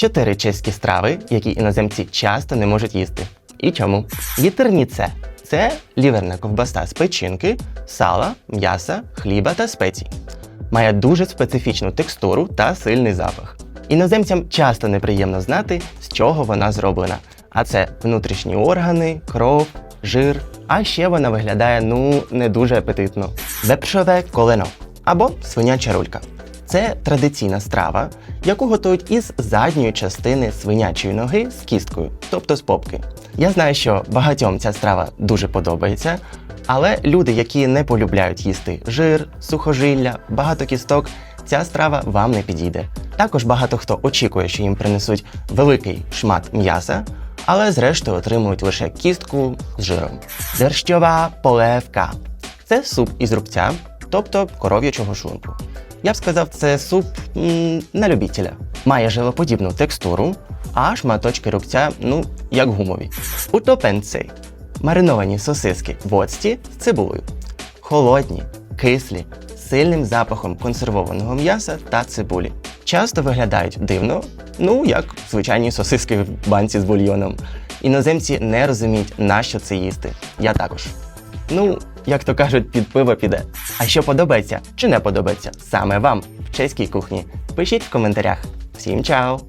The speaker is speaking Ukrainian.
Чотири чеські страви, які іноземці часто не можуть їсти. І чому? Вітерніце це ліверна ковбаса з печінки, сала, м'яса, хліба та спецій. Має дуже специфічну текстуру та сильний запах. Іноземцям часто неприємно знати, з чого вона зроблена. А це внутрішні органи, кров, жир. А ще вона виглядає ну не дуже апетитно. Вепшове колено або свиняча рулька. Це традиційна страва, яку готують із задньої частини свинячої ноги з кісткою, тобто з попки. Я знаю, що багатьом ця страва дуже подобається, але люди, які не полюбляють їсти жир, сухожилля, багато кісток, ця страва вам не підійде. Також багато хто очікує, що їм принесуть великий шмат м'яса, але зрештою отримують лише кістку з жиром. Дерщова полевка це суп із рубця, тобто коров'ячого шунку. Я б сказав, це суп м, на любителя. Має жилоподібну текстуру, а шматочки рубця, ну, як гумові. Утопенцей мариновані сосиски в оцті з цибулею. Холодні, кислі, з сильним запахом консервованого м'яса та цибулі. Часто виглядають дивно, ну як звичайні сосиски в банці з бульйоном. Іноземці не розуміють, на що це їсти. Я також. Ну, як то кажуть, під пиво піде. А що подобається чи не подобається саме вам в чеській кухні? Пишіть в коментарях. Всім чао!